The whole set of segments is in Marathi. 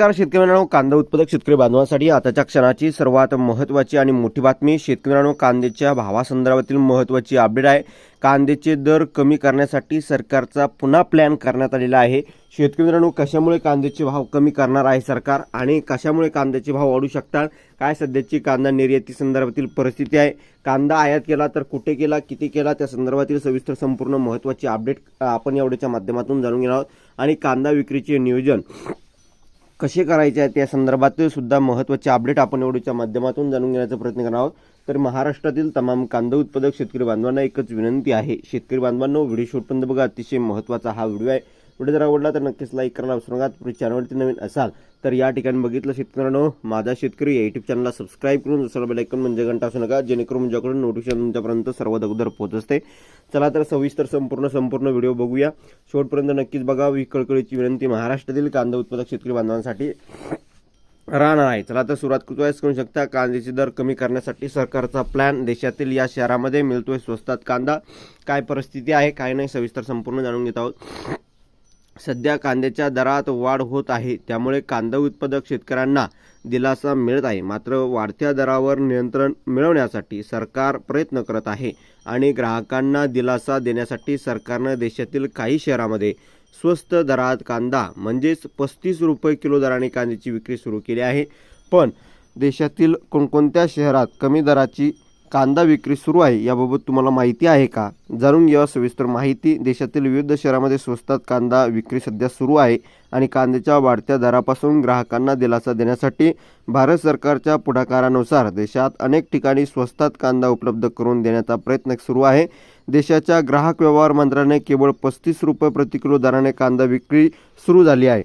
नमस्कार शेतकऱ्यांनो कांदा उत्पादक शेतकरी बांधवांसाठी आताच्या क्षणाची सर्वात महत्त्वाची आणि मोठी बातमी शेतकऱ्यांनो कांद्याच्या भावासंदर्भातील महत्त्वाची अपडेट आहे. कांद्याचे दर कमी करण्यासाठी सरकारचा पुन्हा प्लॅन करण्यात आलेला आहे. शेतकरी मित्रांनो कशामुळे कांद्याचे भाव कमी करणार आहे सरकार आणि कशामुळे कांद्याचे भाव वाढू शकतात? काय सध्याची कांदा निर्याती संदर्भातील परिस्थिती आहे? कांदा आयात केला तर कुठे केला किती केला? त्या संदर्भातील सविस्तर संपूर्ण महत्त्वाची अपडेट आपण एवढ्याच्या माध्यमातून जाणून घेणार आहोत. आणि कांदा विक्रीचे नियोजन कसे करायचे आहेत त्या संदर्भातील सुद्धा महत्त्वाचे अपडेट आपण एवढीच्या माध्यमातून जाणून घेण्याचा प्रयत्न करणार आहोत. तर महाराष्ट्रातील तमाम कांदा उत्पादक शेतकरी बांधवांना एकच विनंती आहे. शेतकरी बांधवांना व्हिडिओ शूटपर्यंत बघा अतिशय महत्त्वाचा हा व्हिडिओ आहे. व्हिडिओ जर आवडला तर नक्कीच लाईक करायला विसरू नका. तुम्ही चॅनलवरती नवीन असाल तर या ठिकाणी बघितलं शेतकऱ्यांनो माझा शेतकरी या युट्यूब चॅनलला सबस्क्राईब करून दुसरं बेलायकन म्हणजे घंटा असू नका जेणेकरून माझ्याकडून नोटिफिकेशन तुमच्यापर्यंत सर्वात अगोदर पोहोचते. चला तर सविस्तर संपूर्ण संपूर्ण व्हिडिओ बघूया. शेवटपर्यंत नक्कीच बघा ही कळकळीची विनंती महाराष्ट्रातील कांदा उत्पादक शेतकरी बांधवांसाठी राहणार आहे. चला तर सुरुवात करतोय. करू शकता कांद्याचे दर कमी करण्यासाठी सरकारचा प्लॅन देशातील या शहरामध्ये मिळतोय स्वस्तात कांदा. काय परिस्थिती आहे काय नाही सविस्तर संपूर्ण जाणून घेत आहोत. सध्या कांद्याच्या दरात वाढ होत आहे. त्यामुळे कांदा उत्पादक शेतकऱ्यांना दिलासा मिळत आहे. मात्र वाढत्या दरावर नियंत्रण मिळवण्यासाठी सरकार प्रयत्न करत आहे आणि ग्राहकांना दिलासा देण्यासाठी सरकारनं देशातील काही शहरामध्ये स्वस्त दरात कांदा म्हणजेच पस्तीस रुपये किलो दराने कांद्याची विक्री सुरू केली आहे. पण देशातील कोणकोणत्या शहरात कमी दराची कांदा विक्री सुरू आहे याबाबत तुम्हाला माहिती आहे का? जाणून घ्यावा सविस्तर माहिती. देशातील विविध शहरामध्ये स्वस्तात कांदा विक्री सध्या सुरू आहे आणि कांद्याच्या वाढत्या दरापासून ग्राहकांना दिलासा देण्यासाठी भारत सरकारच्या पुढाकारानुसार देशात अनेक ठिकाणी स्वस्तात कांदा उपलब्ध करून देण्याचा प्रयत्न सुरू आहे. देशाच्या ग्राहक व्यवहार मंत्र्याने केवळ पस्तीस रुपये प्रति किलो दराने कांदा विक्री सुरू झाली आहे.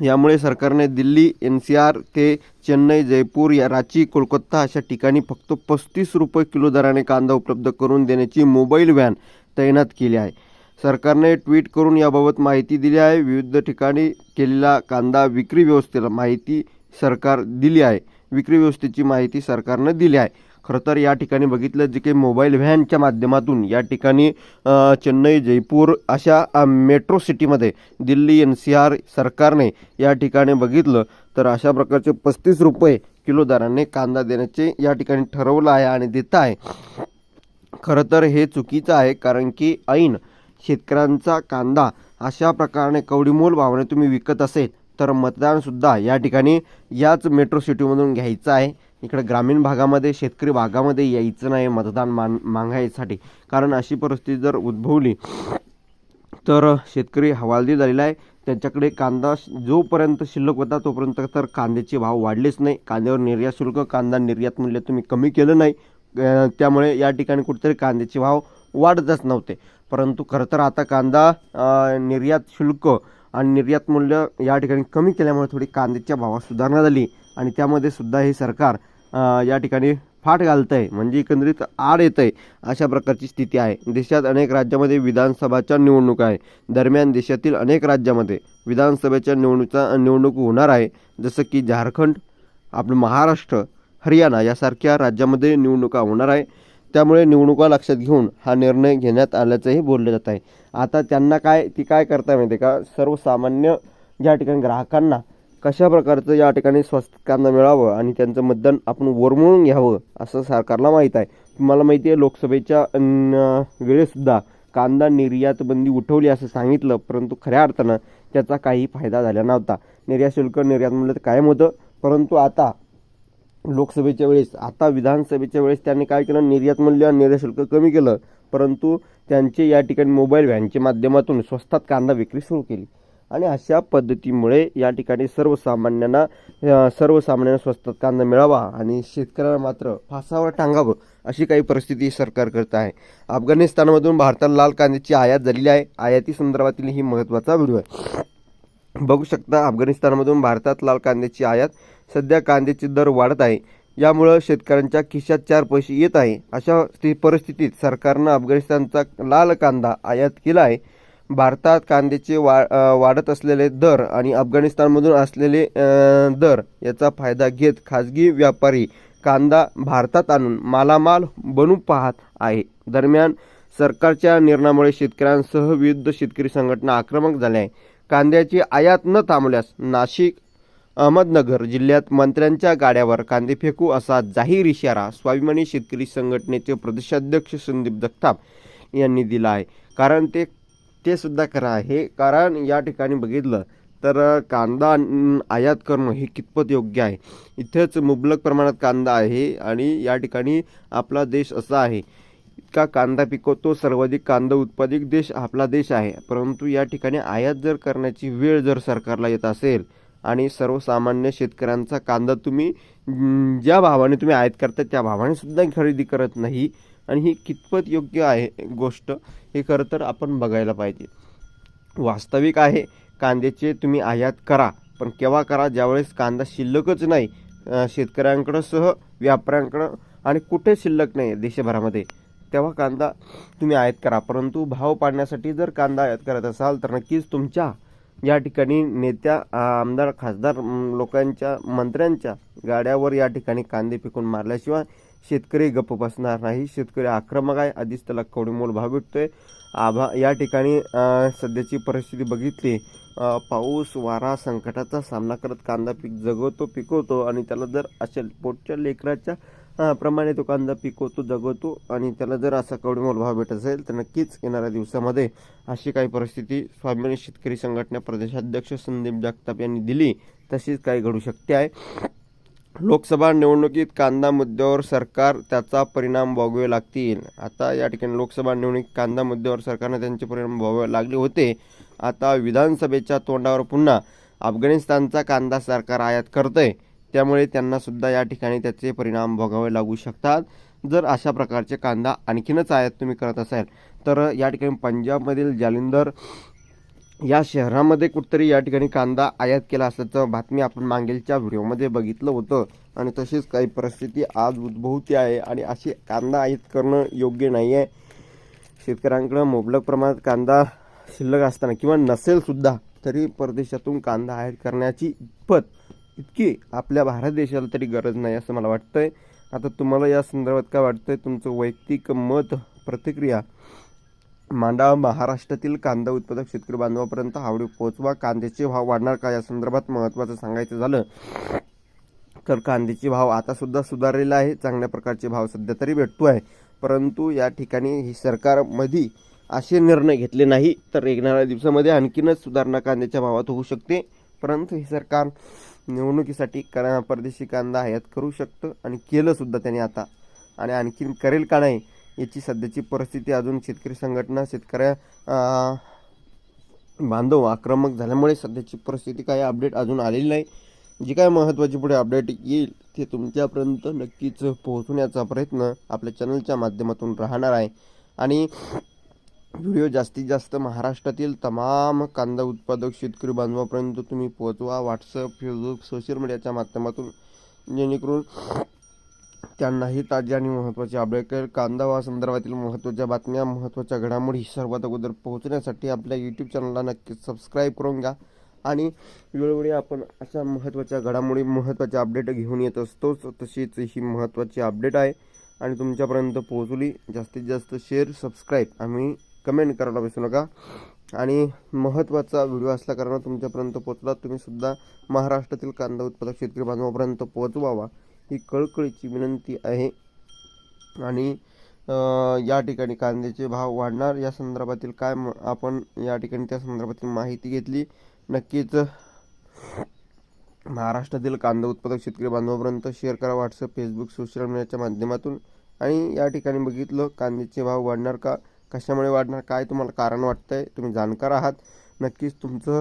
यामुळे सरकारने दिल्ली एन सी आर ते चेन्नई जयपूर या रांची कोलकाता अशा ठिकाणी फक्त पस्तीस रुपये किलो दराने कांदा उपलब्ध करून देण्याची मोबाईल व्हॅन तैनात केली आहे. सरकारने ट्विट करून याबाबत माहिती दिली आहे. विविध ठिकाणी केलेला कांदा विक्री व्यवस्थेला माहिती सरकार दिली आहे. विक्री व्यवस्थेची माहिती सरकारनं दिली आहे. खरं तर या ठिकाणी बघितलं जे काही मोबाईल व्हॅनच्या माध्यमातून या ठिकाणी चेन्नई जयपूर अशा मेट्रो सिटीमध्ये दिल्ली एन सी आर सरकारने या ठिकाणी बघितलं. तर अशा प्रकारचे पस्तीस रुपये किलो दराने कांदा देण्याचे या ठिकाणी ठरवलं आहे आणि देत आहे. खरं तर हे चुकीचं आहे कारण की ऐन शेतकऱ्यांचा कांदा अशा प्रकारे कवडीमोल भावाने तुम्ही विकत असेल तर मतदानसुद्धा या ठिकाणी याच मेट्रो सिटीमधून घ्यायचं आहे. इकडे ग्रामीण भागामध्ये शेतकरी भागामध्ये यायचं नाही मतदान मान मागायसाठी. कारण अशी परिस्थिती जर उद्भवली तर शेतकरी हवालदिल झालेला आहे. त्यांच्याकडे कांदा जोपर्यंत शिल्लक होता तोपर्यंत तर कांद्याचे भाव वाढलेच नाही. कांद्यावर निर्यात शुल्क कांदा निर्यात मूल्य तुम्ही कमी केलं नाही. त्यामुळे या ठिकाणी कुठेतरी कांद्याचे भाव वाढतच नव्हते. परंतु खरं तर आता कांदा निर्यात शुल्क आणि निर्यात मूल्य या ठिकाणी कमी केल्यामुळे थोडी कांद्याच्या भावात सुधारणा झाली. आणि त्यामध्ये सुद्धा हे सरकार या ठिकाणी फाट घालतं आहे म्हणजे एकंदरीत आड येतं आहे अशा प्रकारची स्थिती आहे. देशात अनेक राज्यामध्ये विधानसभाच्या निवडणुका आहे. दरम्यान देशातील अनेक राज्यामध्ये विधानसभेच्या निवडणुका निवडणूक होणार आहे. जसं की झारखंड आपलं महाराष्ट्र हरियाणा यासारख्या राज्यामध्ये निवडणुका होणार आहे. त्यामुळे निवडणुका लक्षात घेऊन हा निर्णय घेण्यात आल्याचंही बोललं जात आहे. आता त्यांना काय ती काय करता माहिती आहे का? सर्वसामान्य ज्या ठिकाणी ग्राहकांना कशा प्रकारचं या ठिकाणी स्वस्त कांदा मिळावं आणि त्यांचं मतदान आपण वरमळून घ्यावं असं सरकारला माहीत आहे. तुम्हाला माहिती आहे लोकसभेच्या वेळेसुद्धा कांदा निर्यात बंदी उठवली असं सांगितलं परंतु खऱ्या अर्थानं त्याचा काही फायदा झाला नव्हता. निर्यात शुल्क निर्यात म्हणलं तर कायम होतं परंतु आता लोकसभेच्या वेळेस आता विधानसभेच्या वेळेस त्यांनी काय केलं? निर्यात मूल्य निर्यात शुल्क कमी केलं परंतु त्यांचे या ठिकाणी मोबाईल व्हॅनच्या माध्यमातून स्वस्तात कांदा विक्री सुरू केली. आणि अशा पद्धतीमुळे या ठिकाणी सर्वसामान्यांना सर्वसामान्यांना स्वस्तात कांदा मिळावा आणि शेतकऱ्यांना मात्र फासावर टांगावं अशी काही परिस्थिती सरकार करत आहे. अफगाणिस्तानमधून भारताला लाल कांद्याची आयात झालेली आहे. आयाती संदर्भातील ही महत्त्वाचा व्हिडिओ आहे. बघू शकता अफगाणिस्तानमधून भारतात लाल कांद्याची आयात सध्या कांद्याचे दर वाढत आहे. यामुळं शेतकऱ्यांच्या खिशात चार पैसे येत आहे. अशा परिस्थितीत सरकारनं अफगाणिस्तानचा लाल कांदा आयात केला आहे. भारतात कांद्याचे वा वाढत असलेले दर आणि अफगाणिस्तानमधून असलेले दर याचा फायदा घेत खाजगी व्यापारी कांदा भारतात आणून मालामाल बनू पाहत आहे. दरम्यान सरकारच्या निर्णयामुळे शेतकऱ्यांसह विविध शेतकरी संघटना आक्रमक झाल्या आहे कांद्याची आयात न थांबल्यास नाशिक अहमदनगर जिल्ह्यात मंत्र्यांच्या गाड्यावर कांदे फेकू असा जाहीर इशारा स्वाभिमानी शेतकरी संघटनेचे प्रदेशाध्यक्ष संदीप जगताप यांनी दिला आहे. कारण ते ते सुद्धा करा हे कारण या ठिकाणी बघितलं तर कांदा आयात करणं हे कितपत योग्य आहे? इथेच मुबलक प्रमाणात कांदा आहे आणि या ठिकाणी आपला देश असा आहे. इतका कांदा पिकवतो सर्वाधिक कांदा उत्पादित देश आपला देश आहे. परंतु या ठिकाणी आयात जर करण्याची वेळ जर सरकारला येत असेल आणि सर्वसामान्य शेतकऱ्यांचा कांदा तुम्ही ज्या भावाने तुम्ही आयात करता त्या भावाने सुद्धा खरेदी करत नाही आणि ही कितपत योग्य आहे गोष्ट हे खरं तर आपण बघायला पाहिजे. वास्तविक आहे कांद्याचे तुम्ही आयात करा पण केव्हा करा? ज्यावेळेस कांदा शिल्लकच नाही शेतकऱ्यांकडं सह व्यापाऱ्यांकडं आणि कुठे शिल्लक नाही देशभरामध्ये तेव्हा कांदा तुम्ही आयात करा. परंतु भाव पाडण्यासाठी जर कांदा आयात करत असाल तर नक्कीच तुमच्या या ठिकाणी नेत्या आमदार खासदार लोकांच्या मंत्र्यांच्या गाड्यावर या ठिकाणी कांदे पिकून मारल्याशिवाय शेतकरी गप्प बसणार नाही. शेतकरी आक्रमक आहे आधीच त्याला कवडीमोल भाव भेटतोय आभा या ठिकाणी सध्याची परिस्थिती बघितली पाऊस वारा संकटाचा सामना करत कांदा पीक जगवतो पिकवतो आणि त्याला जर अशा पोटच्या लेकराच्या प्रमाणे तो कांदा पिकवतो जगवतो आणि त्याला जर असा कवडीमोल भाव भेटत असेल तर नक्कीच येणाऱ्या दिवसामध्ये अशी काही परिस्थिती स्वाभिमानी शेतकरी संघटना प्रदेशाध्यक्ष संदीप जगताप यांनी दिली तशीच काही घडू शकते आहे. लोकसभा निवडणुकीत कांदा मुद्द्यावर सरकार त्याचा परिणाम भोगावे लागतील. आता या ठिकाणी लोकसभा निवडणूक कांदा मुद्द्यावर सरकारने त्यांचे परिणाम भोगावे लागले होते. आता विधानसभेच्या तोंडावर पुन्हा अफगाणिस्तानचा कांदा सरकार आयात करतंय. त्यामुळे त्यांनासुद्धा या ठिकाणी त्याचे परिणाम भोगावे लागू शकतात. जर अशा प्रकारचे कांदा आणखीनच आयात तुम्ही करत असाल तर या ठिकाणी पंजाबमधील जालिंदर या शहरामध्ये कुठतरी या ठिकाणी कांदा आयात केला असल्याचं बातमी आपण मागेलच्या व्हिडिओमध्ये बघितलं होतं. आणि तशीच काही परिस्थिती आज उद्भवते आहे आणि अशी कांदा आयात करणं योग्य नाही आहे शेतकऱ्यांकडं मुबलक प्रमाणात कांदा शिल्लक असताना किंवा नसेलसुद्धा तरी परदेशातून कांदा आयात करण्याची इतपत इतकी आपल्या भारत देशाला तरी गरज नाही असं मला वाटतं आहे आता तुम्हाला या संदर्भात काय आहे तुमचं वैयक्तिक मत प्रतिक्रिया? मांडा महाराष्ट्रातील कांदा उत्पादक शेतकरी बांधवापर्यंत आवडी पोहोचवा. कांद्याचे भाव वाढणार का? या संदर्भात महत्त्वाचं सांगायचं झालं तर कांद्याचे भाव आतासुद्धा सुधारलेला आहे चांगल्या प्रकारचे भाव सध्या तरी भेटतो आहे. परंतु या ठिकाणी ही सरकारमध्ये असे निर्णय घेतले नाही. तर येणाऱ्या दिवसामध्ये आणखीनच सुधारणा कांद्याच्या भावात होऊ शकते. परंतु हे सरकार निवडणुकीसाठी करा परदेशी कांदा आयात करू शकतं आणि केलं सुद्धा त्याने आता. आणि आणखीन करेल का नाही याची सध्याची परिस्थिती अजून शेतकरी संघटना शेतकऱ्या बांधव आक्रमक झाल्यामुळे सध्याची परिस्थिती काही अपडेट अजून आलेली नाही. जी काय महत्त्वाची पुढे अपडेट येईल ते तुमच्यापर्यंत नक्कीच पोहोचवण्याचा प्रयत्न आपल्या चॅनलच्या माध्यमातून राहणार आहे. आणि व्हिडिओ जास्तीत जास्त महाराष्ट्रातील तमाम कांदा उत्पादक शेतकरी बांधवापर्यंत तुम्ही पोहोचवा. व्हॉट्सअप फेसबुक सोशल मीडियाच्या माध्यमातून. जेणेकरून त्यांनाही ताज्या आणि महत्त्वाचे अपडेट कांदा वा संदर्भातील महत्त्वाच्या बातम्या महत्त्वाच्या घडामोडी सर्वात अगोदर पोहोचण्यासाठी आपल्या यूट्यूब चॅनलला नक्कीच सबस्क्राईब करून घ्या. आणि वेळोवेळी आपण अशा महत्त्वाच्या घडामोडी महत्त्वाचे अपडेट घेऊन येत असतोच. तशीच ही महत्त्वाची अपडेट आहे. आणि तुमच्यापर्यंत पोहोचली जास्तीत जास्त शेअर सबस्क्राईब आम्ही कमेंट करायला विसरू नका आणि महत्त्वाचा व्हिडिओ असल्या कारणानं तुमच्यापर्यंत पोचला तुम्ही सुद्धा महाराष्ट्रातील कांदा उत्पादक शेतकरी बांधवापर्यंत पोहोचवावा ही कळकळीची विनंती आहे. आणि या ठिकाणी कांद्याचे भाव वाढणार या संदर्भातील काय म- आपण या ठिकाणी त्या संदर्भातील माहिती घेतली. नक्कीच महाराष्ट्रातील कांदा उत्पादक शेतकरी बांधवापर्यंत शेअर करा व्हॉट्सअप फेसबुक सोशल मीडियाच्या माध्यमातून. आणि या ठिकाणी बघितलं कांद्याचे भाव वाढणार का? कशामुळे वाढणार काय तुम्हाला कारण वाटतंय तुम्ही जाणकार आहात. नक्कीच तुमचं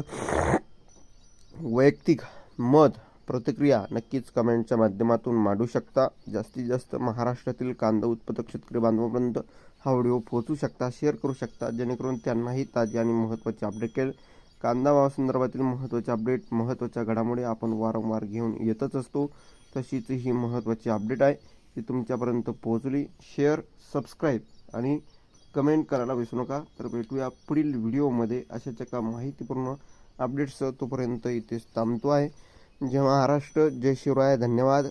वैयक्तिक मत प्रतिक्रिया नक्कीच कमेंटच्या माध्यमातून मांडू शकता. जास्तीत जास्त महाराष्ट्रातील कांदा उत्पादक शेतकरी बांधवापर्यंत हा व्हिडिओ पोहोचू शकता शेअर करू शकता. जेणेकरून त्यांनाही ताजे आणि महत्त्वाचे अपडेट केल कांदा भावासंदर्भातील महत्त्वाचे अपडेट महत्त्वाच्या घडामोडी आपण वारंवार घेऊन येतच असतो. तशीच ही महत्त्वाची अपडेट आहे ती तुमच्यापर्यंत पोहोचली. शेअर सबस्क्राईब आणि कमेंट करायला विसरू नका. तर भेटूया पुढील व्हिडिओमध्ये. अशाच एका माहितीपूर्ण अपडेट्स तोपर्यंत इथेच थांबतो आहे. जय महाराष्ट्र. जय शिवराय. धन्यवाद.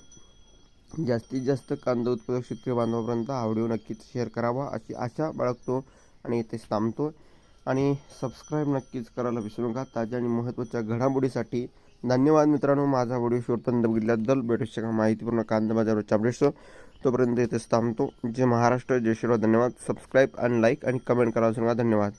जास्तीत जास्त कांदा उत्पादक शेतकरी बांधवापर्यंत हा व्हिडिओ नक्कीच शेअर करावा अशी आशा बाळगतो आणि इथेच थांबतो. आणि सबस्क्राईब नक्कीच करायला विसरू नका. ताज्या आणि महत्त्वाच्या घडामोडीसाठी धन्यवाद मित्रांनो. माझा व्हिडिओ शेवटपर्यंत बघितल्याबद्दल. भेटू शका माहितीपूर्ण कांदा बाजाराच्या अपडेट्स तोपर्यंत इथेच थांबतो. जे महाराष्ट्र जय शिवराय धन्यवाद. सबस्क्राईब आणि लाईक आणि कमेंट करा सांगा धन्यवाद.